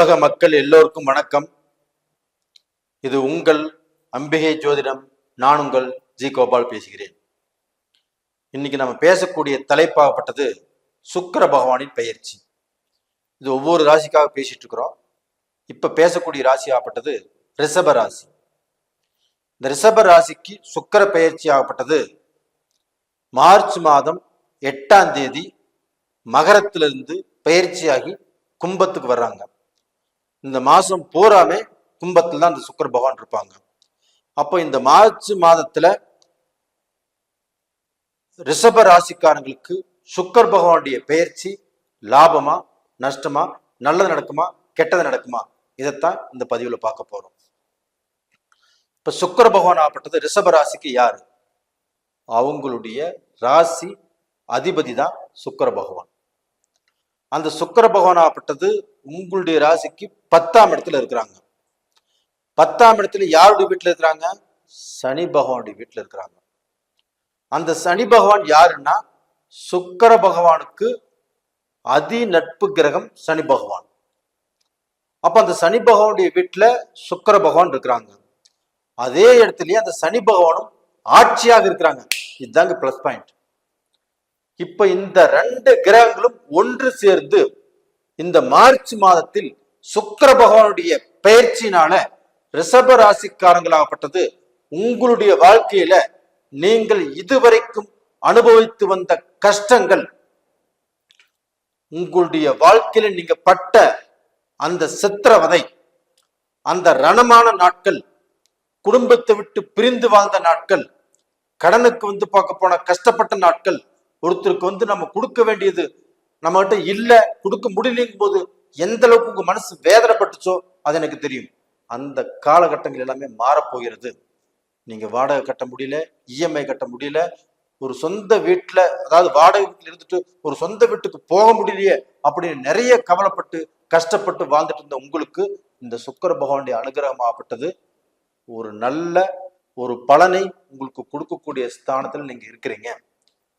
உலக மக்கள் எல்லோருக்கும் வணக்கம். இது உங்கள் அம்பிகை ஜோதிடம் நான் உங்கள் ஜி கோபால் பேசுகிறேன். இன்னைக்கு நம்ம பேசக்கூடிய தலைப்பாகப்பட்டது சுக்கர பகவானின் பயிற்சி இது ஒவ்வொரு ராசிக்காக பேசிட்டு இருக்கிறோம். இப்ப பேசக்கூடிய ராசி ஆகப்பட்டது ரிஷப ராசி. இந்த ரிஷப ராசிக்கு சுக்கர பயிற்சி ஆகப்பட்டது மார்ச் மாதம் எட்டாம் தேதி மகரத்திலிருந்து பயிற்சியாகி கும்பத்துக்கு வர்றாங்க. இந்த மாசம் பூராமே கும்பத்துல தான் அந்த சுக்கிர பகவான் இருப்பாங்க. அப்போ இந்த மார்ச் மாதத்துல ரிஷப ராசிக்காரங்களுக்கு சுக்கர் பகவானுடைய பெயர்ச்சி லாபமா நஷ்டமா நல்லது நடக்குமா கெட்டது நடக்குமா? இதைத்தான் இந்த பதிவுல பார்க்க போறோம். இப்ப சுக்கர பகவான் ஆப்பட்டது ரிஷப ராசிக்கு யாரு? அவங்களுடைய ராசி அதிபதி தான் சுக்கர பகவான். அந்த சுக்கர பகவான் ஆப்பட்டது உங்களுடைய ராசிக்கு பத்தாம் இடத்துல இருக்கிறாங்க. பத்தாம் இடத்துல யாருடைய வீட்டுல இருக்கிறாங்க? சனி பகவானுடைய வீட்டுல இருக்கிறாங்க. அந்த சனி பகவான் யாருன்னா? சுக்கர பகவானுக்கு அதி நட்பு கிரகம் சனி பகவான். அப்ப அந்த சனி பகவானுடைய வீட்டுல சுக்கர பகவான் இருக்கிறாங்க. அதே இடத்துலயே அந்த சனி பகவானும் ஆட்சியாக இருக்கிறாங்க. இதுதாங்க பிளஸ் பாயிண்ட் இப்ப இந்த ரெண்டு கிரகங்களும் ஒன்று சேர்ந்து இந்த மார்ச் மாதத்தில் சுக்கர பகவானுடைய பெயர்ச்சினால ரிஷப ராசிக்காரங்களாகப்பட்டது. உங்களுடைய வாழ்க்கையில நீங்கள் இதுவரைக்கும் அனுபவித்து வந்த கஷ்டங்கள் உங்களுடைய வாழ்க்கையில நீங்க பட்ட அந்த சித்திரவதை அந்த ரணமான நாட்கள் குடும்பத்தை விட்டு பிரிந்து வாழ்ந்த நாட்கள் கடனுக்கு வந்து பார்க்க போன கஷ்டப்பட்ட நாட்கள் ஒருத்தருக்கு வந்து நம்ம கொடுக்க வேண்டியது நம்ம கிட்ட இல்ல கொடுக்க முடியலங்கும் போது எந்த அளவுக்கு உங்க மனசு வேதனைப்பட்டுச்சோ அது எனக்கு தெரியும். அந்த காலகட்டங்கள் எல்லாமே மாறப்போகிறது நீங்க வாடகை கட்ட முடியல இஎம்ஐ கட்ட முடியல ஒரு சொந்த வீட்டுல அதாவது வாடகை வீட்டுல இருந்துட்டு ஒரு சொந்த வீட்டுக்கு போக முடியலையே அப்படின்னு நிறைய கவலைப்பட்டு கஷ்டப்பட்டு வாழ்ந்துட்டு இருந்த உங்களுக்கு இந்த சுக்கர பகவானுடைய அனுகிரகமாகப்பட்டது ஒரு நல்ல ஒரு பலனை உங்களுக்கு கொடுக்கக்கூடிய ஸ்தானத்துல நீங்க இருக்கிறீங்க.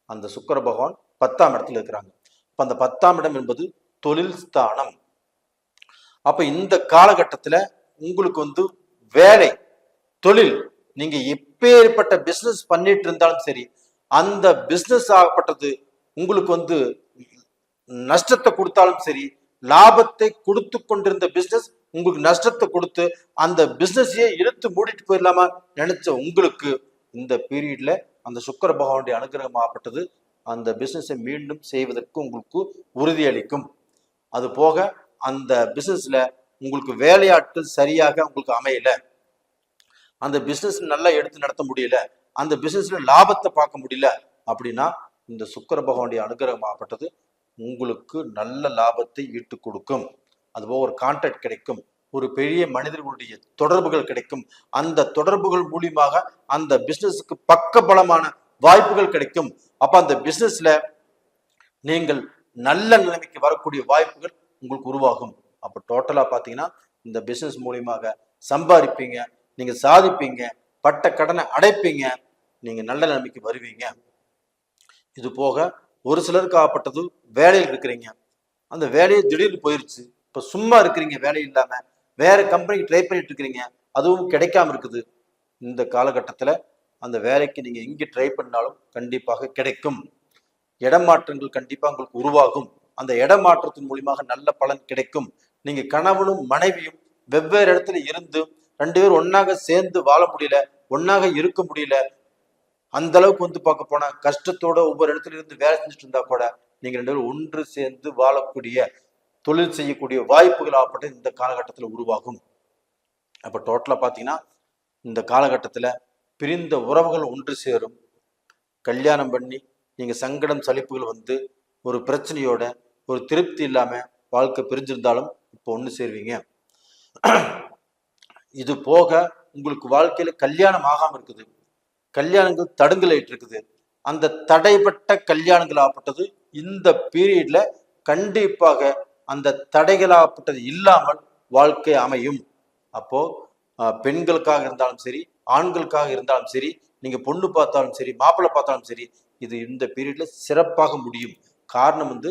அந்த சுக்கர பகவான் பத்தாம் இடத்துல இருக்கிறாங்க. இப்போ அந்த பத்தாம் இடம் என்பது தொழில் ஸ்தானம். அப்போ இந்த காலகட்டத்தில் உங்களுக்கு வந்து வேலை தொழில் நீங்க எப்பேற்பட்ட பிஸ்னஸ் பண்ணிட்டு இருந்தாலும் சரி அந்த பிஸ்னஸ் ஆகப்பட்டது உங்களுக்கு வந்து நஷ்டத்தை கொடுத்தாலும் சரி லாபத்தை கொடுத்து கொண்டிருந்த பிஸ்னஸ் உங்களுக்கு நஷ்டத்தை கொடுத்து அந்த பிஸ்னஸையே இழுத்து மூடிட்டு போயிடலாமா நினைச்ச உங்களுக்கு இந்த பீரியட்ல அந்த சுக்கர பகவானுடைய அனுகிரகம் ஆகப்பட்டது அந்த பிசினஸை மீண்டும் செய்வதற்கு உங்களுக்கு உறுதியளிக்கும் அது போக அந்த பிசினஸ்ல உங்களுக்கு வேலையாட்கள் சரியாக உங்களுக்கு அமையல. அந்த பிசினஸ் நல்லா எடுத்து நடத்த முடியல. அந்த பிசினஸ்ல லாபத்தை பார்க்க முடியல. அப்படின்னா இந்த சுக்கர பகவானுடைய அனுகிரகமாகப்பட்டது உங்களுக்கு நல்ல லாபத்தை ஈட்டு கொடுக்கும். அதுபோக ஒரு கான்டாக்ட் கிடைக்கும். ஒரு பெரிய மனிதர்களுடைய தொடர்புகள் கிடைக்கும். அந்த தொடர்புகள் மூலியமாக அந்த பிஸ்னஸுக்கு பக்க பலமான வாய்ப்புகள் கிடைக்கும். அப்ப அந்த பிசினஸ்ல நீங்கள் நல்ல நிலைமைக்கு வரக்கூடிய வாய்ப்புகள் உங்களுக்கு உருவாகும். அப்ப டோட்டலா பாத்தீங்கன்னா இந்த பிசினஸ் மூலியமாக சம்பாதிப்பீங்க நீங்க சாதிப்பீங்க பட்ட கடனை அடைப்பீங்க நீங்க நல்ல நிலைமைக்கு வருவீங்க. இது போக ஒரு சிலருக்கு ஆகப்பட்டது வேலையில் இருக்கிறீங்க. அந்த வேலையை திடீர்னு போயிருச்சு. இப்ப சும்மா இருக்கிறீங்க வேலை இல்லாம. வேற கம்பெனிக்கு ட்ரை பண்ணிட்டு இருக்கிறீங்க. அதுவும் கிடைக்காம இருக்குது. இந்த காலகட்டத்துல அந்த வேலைக்கு நீங்கள் எங்கே ட்ரை பண்ணாலும் கண்டிப்பாக கிடைக்கும். இடமாற்றங்கள் கண்டிப்பாக உங்களுக்கு உருவாகும். அந்த இடமாற்றத்தின் மூலியமாக நல்ல பலன் கிடைக்கும். நீங்கள் கணவனும் மனைவியும் வெவ்வேறு இடத்துல இருந்து ரெண்டு பேரும் ஒன்றாக சேர்ந்து வாழ முடியல ஒன்றாக இருக்க முடியல அந்த அளவுக்கு வந்து பார்க்க போனால் கஷ்டத்தோட ஒவ்வொரு இடத்துல இருந்து வேலை செஞ்சுட்டு இருந்தா கூட நீங்கள் ரெண்டு பேரும் ஒன்று சேர்ந்து வாழக்கூடிய தொழில் செய்யக்கூடிய வாய்ப்புகள் ஆகப்பட்டு இந்த காலகட்டத்தில் உருவாகும். அப்போ டோட்டலாக பார்த்தீங்கன்னா இந்த காலகட்டத்தில் பிரிந்த உறவுகள் ஒன்று சேரும். கல்யாணம் பண்ணி நீங்க சங்கடம் சலிப்புகள் வந்து ஒரு பிரச்சனையோட ஒரு திருப்தி இல்லாமல் வாழ்க்கை பிரிஞ்சிருந்தாலும் இப்போ ஒன்று சேருவீங்க. இது போக உங்களுக்கு வாழ்க்கையில கல்யாணம் ஆகாமல் இருக்குது. கல்யாணங்கள் தடுங்கலாயிட்டு இருக்குது. அந்த தடைப்பட்ட கல்யாணங்கள் ஆப்பட்டது இந்த பீரியட்ல கண்டிப்பாக அந்த தடைகளாகப்பட்டது இல்லாமல் வாழ்க்கை அமையும். அப்போ பெண்களுக்காக இருந்தாலும் சரி ஆண்களுக்காக இருந்தாலும் சரி நீங்க பொண்ணு பார்த்தாலும் சரி மாப்பிள்ளை பார்த்தாலும் சரி இது இந்த பீரியட்ல சிறப்பாக முடியும். காரணம் வந்து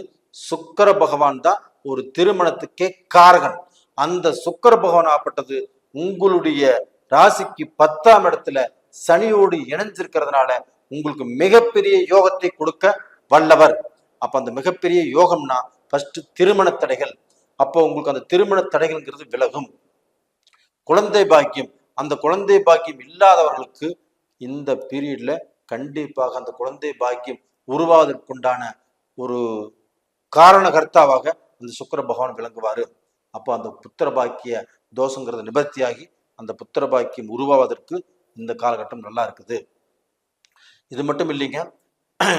சுக்கர பகவான் தான் ஒரு திருமணத்துக்கே காரகன். அந்த சுக்கர பகவான் ஆப்பட்டது உங்களுடைய ராசிக்கு பத்தாம் இடத்துல சனியோடு இணைஞ்சிருக்கிறதுனால உங்களுக்கு மிகப்பெரிய யோகத்தை கொடுக்க வல்லவர். அப்ப அந்த மிகப்பெரிய யோகம்னா ஃபர்ஸ்ட் திருமண தடைகள் அப்போ உங்களுக்கு அந்த திருமண தடைகள்ங்கிறது விலகும். குழந்தை பாக்கியம். அந்த குழந்தை பாக்கியம் இல்லாதவர்களுக்கு இந்த பீரியட்ல கண்டிப்பாக அந்த குழந்தை பாக்கியம் உருவாவதற்குண்டான ஒரு காரணகர்த்தாவாக அந்த சுக்கர பகவான் விளங்குவாரு. அப்போ அந்த புத்திர பாக்கிய தோஷங்கிறது நிவர்த்தியாகி அந்த புத்திர பாக்கியம் உருவாவதற்கு இந்த காலகட்டம் நல்லா இருக்குது. இது மட்டும் இல்லைங்க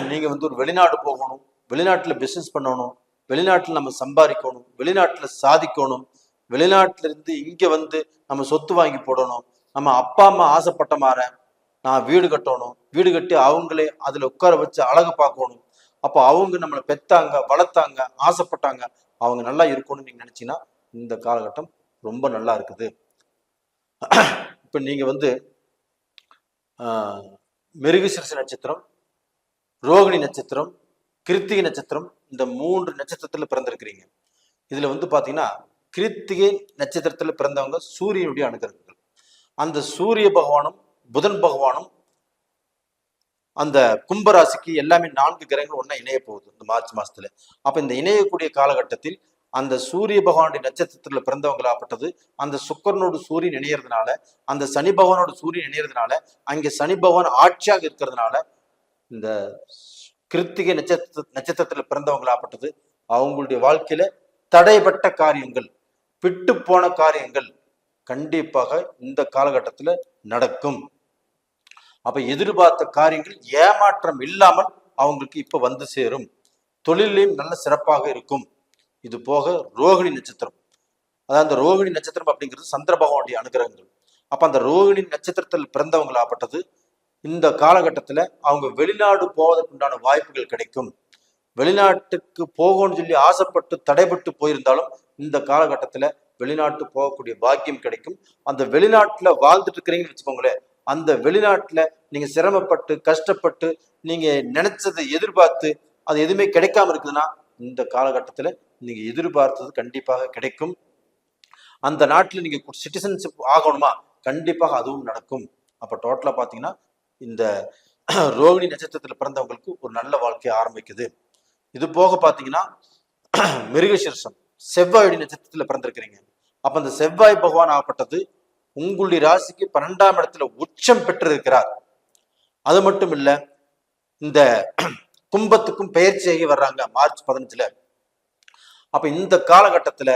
நீங்க வந்து ஒரு வெளிநாடு போகணும் வெளிநாட்டுல பிசினஸ் பண்ணணும் வெளிநாட்டுல நம்ம சம்பாதிக்கணும் வெளிநாட்டுல சாதிக்கணும் வெளிநாட்டுல இருந்து இங்க வந்து நம்ம சொத்து வாங்கி போடணும். நம்ம அப்பா அம்மா ஆசைப்பட்ட மாற நான் வீடு கட்டணும். வீடு கட்டி அவங்களே அதுல உட்கார வச்சு அழகு பார்க்கணும். அப்போ அவங்க நம்மளை பெத்தாங்க வளர்த்தாங்க ஆசைப்பட்டாங்க. அவங்க நல்லா இருக்கணும்னு நீங்க நினைச்சீங்கன்னா இந்த காலகட்டம் ரொம்ப நல்லா இருக்குது. இப்ப நீங்க வந்து ஆஹ், நட்சத்திரம் ரோகிணி நட்சத்திரம் கிருத்திகை நட்சத்திரம் இந்த மூன்று நட்சத்திரத்துல பிறந்திருக்கிறீங்க. இதுல வந்து பாத்தீங்கன்னா கிருத்திகை நட்சத்திரத்தில் பிறந்தவங்க சூரியனுடைய அனுகிரகங்கள். அந்த சூரிய பகவானும் புதன் பகவானும் அந்த கும்பராசிக்கு எல்லாமே நான்கு கிரகங்கள் ஒன்றா இணைய போகுது இந்த மார்ச் மாசத்துல. அப்ப இந்த இணையக்கூடிய காலகட்டத்தில் அந்த சூரிய பகவானுடைய நட்சத்திரத்துல பிறந்தவங்களாப்பட்டது அந்த சுக்கரனோடு சூரியன் இணையறதுனால அந்த சனி பகவானோட சூரியன் இணையறதுனால அங்கே சனி பகவான் ஆட்சியாக இருக்கிறதுனால இந்த கிருத்திகை நட்சத்திர நட்சத்திரத்துல பிறந்தவங்களாப்பட்டது அவங்களுடைய வாழ்க்கையில தடைப்பட்ட காரியங்கள் விட்டு போன காரியங்கள் கண்டிப்பாக இந்த காலகட்டத்தில் நடக்கும். அப்ப எதிர்பார்த்த காரியங்கள் ஏமாற்றம் இல்லாமல் அவங்களுக்கு இப்ப வந்து சேரும். தொழிலையும் நல்ல சிறப்பாக இருக்கும். இது போக ரோகிணி நட்சத்திரம். அதாவது அந்த ரோகிணி நட்சத்திரம் அப்படிங்கிறது சந்திர பகவானுடைய அனுகிரகங்கள். அப்ப அந்த ரோகிணி நட்சத்திரத்தில் பிறந்தவங்களாப்பட்டது இந்த காலகட்டத்தில் அவங்க வெளிநாடு போவதற்குண்டான வாய்ப்புகள் கிடைக்கும். வெளிநாட்டுக்கு போகணும்னு சொல்லி ஆசைப்பட்டு தடைபட்டு போயிருந்தாலும் இந்த காலகட்டத்துல வெளிநாட்டு போகக்கூடிய பாக்கியம் கிடைக்கும். அந்த வெளிநாட்டுல வாழ்ந்துட்டு இருக்கிறீங்கன்னு வச்சுக்கோங்களேன் அந்த வெளிநாட்டுல நீங்க சிரமப்பட்டு கஷ்டப்பட்டு நீங்க நினைச்சதை எதிர்பார்த்து அது எதுவுமே கிடைக்காம இருக்குதுன்னா இந்த காலகட்டத்துல நீங்க எதிர்பார்த்தது கண்டிப்பாக கிடைக்கும். அந்த நாட்டுல நீங்க சிட்டிசன்ஷிப் ஆகணுமா? கண்டிப்பாக அதுவும் நடக்கும். அப்ப டோட்டலா பார்த்தீங்கன்னா இந்த ரோகிணி நட்சத்திரத்துல பிறந்தவங்களுக்கு ஒரு நல்ல வாழ்க்கையை ஆரம்பிக்குது. இது போக பாத்தீங்கன்னா மிருகசீர்ஷம் செவ்வாயுடைய நட்சத்திரத்துல பிறந்திருக்கிறீங்க. அப்ப அந்த செவ்வாய் பகவான் ஆகப்பட்டது உங்களுடைய ராசிக்கு பன்னெண்டாம் இடத்துல உச்சம் பெற்றிருக்கிறார். அது மட்டும் இல்ல இந்த கும்பத்துக்கும் பெயர்ச்சியாகி வர்றாங்க மார்ச் பதினஞ்சுல. அப்ப இந்த காலகட்டத்துல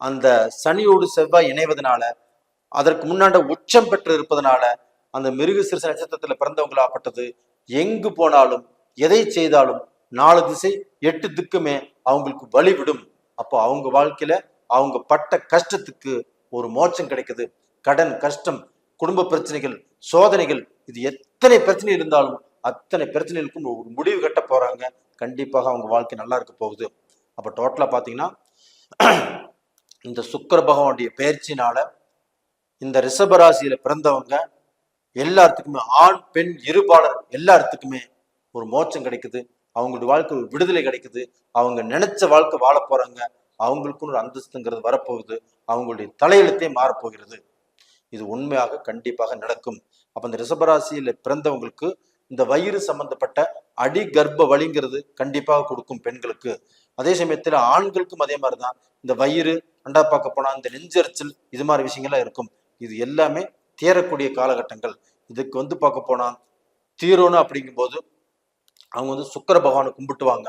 அந்த சனியோடு செவ்வாய் இணைவதனால அதற்கு முன்னாண்ட உச்சம் பெற்று இருப்பதனால அந்த மிருக சிறுச நட்சத்திரத்துல பிறந்தவங்களாப்பட்டது எங்கு போனாலும் எதை செய்தாலும் நாலு திசை எட்டு திக்குமே அவங்களுக்கு வழிவிடும். அப்போ அவங்க வாழ்க்கையில அவங்க பட்ட கஷ்டத்துக்கு ஒரு மோட்சம் கிடைக்குது. கடன் கஷ்டம் குடும்ப பிரச்சனைகள் சோதனைகள் இது எத்தனை பிரச்சனை இருந்தாலும் அத்தனை பிரச்சனைகளுக்கும் ஒரு முடிவு கட்ட போறாங்க. கண்டிப்பாக அவங்க வாழ்க்கை நல்லா இருக்க போகுது. அப்போ டோட்டலாக பார்த்தீங்கன்னா இந்த சுக்கர பகவானுடைய பயிற்சினால இந்த ரிஷபராசியில பிறந்தவங்க எல்லாத்துக்குமே ஆண் பெண் இருபாளர் எல்லாத்துக்குமே ஒரு மோட்சம் கிடைக்குது. அவங்களுடைய வாழ்க்கை ஒரு விடுதலை கிடைக்குது. அவங்க நினைச்ச வாழ்க்கை வாழ போறாங்க. அவங்களுக்குன்னு ஒரு அந்தஸ்துங்கிறது வரப்போகுது. அவங்களுடைய தலையெழுத்தே மாறப்போகிறது. இது உண்மையாக கண்டிப்பாக நடக்கும். அப்ப இந்த ரிஷபராசியில பிறந்தவங்களுக்கு இந்த வயிறு சம்பந்தப்பட்ட அடி கர்ப்ப வலிங்கிறது கண்டிப்பாக கொடுக்கும் பெண்களுக்கு. அதே சமயத்துல ஆண்களுக்கும் அதே மாதிரிதான். இந்த வயிறு அண்டா பார்க்க போனா இந்த நெஞ்சரிச்சல் இது மாதிரி விஷயங்கள்லாம் இருக்கும். இது எல்லாமே தேரக்கூடிய காலகட்டங்கள். இதுக்கு வந்து பார்க்க போனா தீரோன்னு அப்படிங்கும்போது அவங்க வந்து சுக்கர பகவானை கும்பிட்டுவாங்க.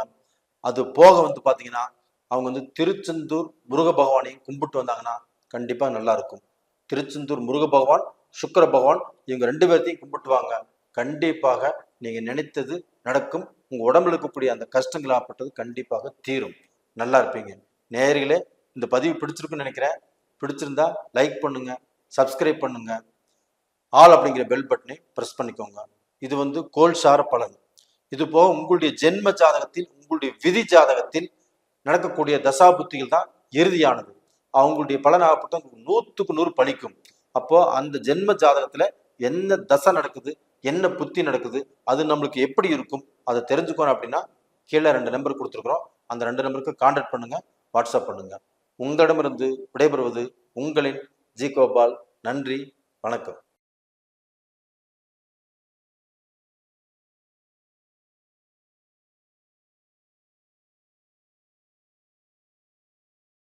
அது போக வந்து பார்த்தீங்கன்னா அவங்க வந்து திருச்செந்தூர் முருக பகவானையும் கும்பிட்டு வந்தாங்கன்னா கண்டிப்பாக நல்லா இருக்கும். திருச்செந்தூர் முருக பகவான் சுக்கர பகவான் இவங்க ரெண்டு பேர்த்தையும் கும்பிட்டுவாங்க. கண்டிப்பாக நீங்கள் நினைத்தது நடக்கும். உங்கள் உடம்புல இருக்கக்கூடிய அந்த கஷ்டங்கள் ஆப்பட்டது கண்டிப்பாக தீரும். நல்லா இருப்பீங்க. நேர்களே இந்த பதிவு பிடிச்சிருக்குன்னு நினைக்கிறேன். பிடிச்சிருந்தா லைக் பண்ணுங்க சப்ஸ்கிரைப் பண்ணுங்க. ஆல் அப்படிங்கிற பெல் பட்டனை ப்ரெஸ் பண்ணிக்கோங்க. இது வந்து கோல் சார பலன். இது போக உங்களுடைய ஜென்ம ஜாதகத்தில் உங்களுடைய விதி ஜாதகத்தில் நடக்கக்கூடிய தசாபுத்திகள் தான் இறுதியானது. அவங்களுடைய பலனாகப்பட்ட நூற்றுக்கு நூறு பலிக்கும் அப்போ அந்த ஜென்ம ஜாதகத்துல என்ன தசை நடக்குது என்ன புத்தி நடக்குது அது நம்மளுக்கு எப்படி இருக்கும் அதை தெரிஞ்சுக்கணும் அப்படின்னா கீழே ரெண்டு நம்பர் கொடுத்துருக்குறோம். அந்த ரெண்டு நம்பருக்கு கான்டாக்ட் பண்ணுங்க வாட்ஸ்அப் பண்ணுங்க. உங்களிடமிருந்து விடைபெறுவது உங்களின் ஜி கோபால். நன்றி வணக்கம்.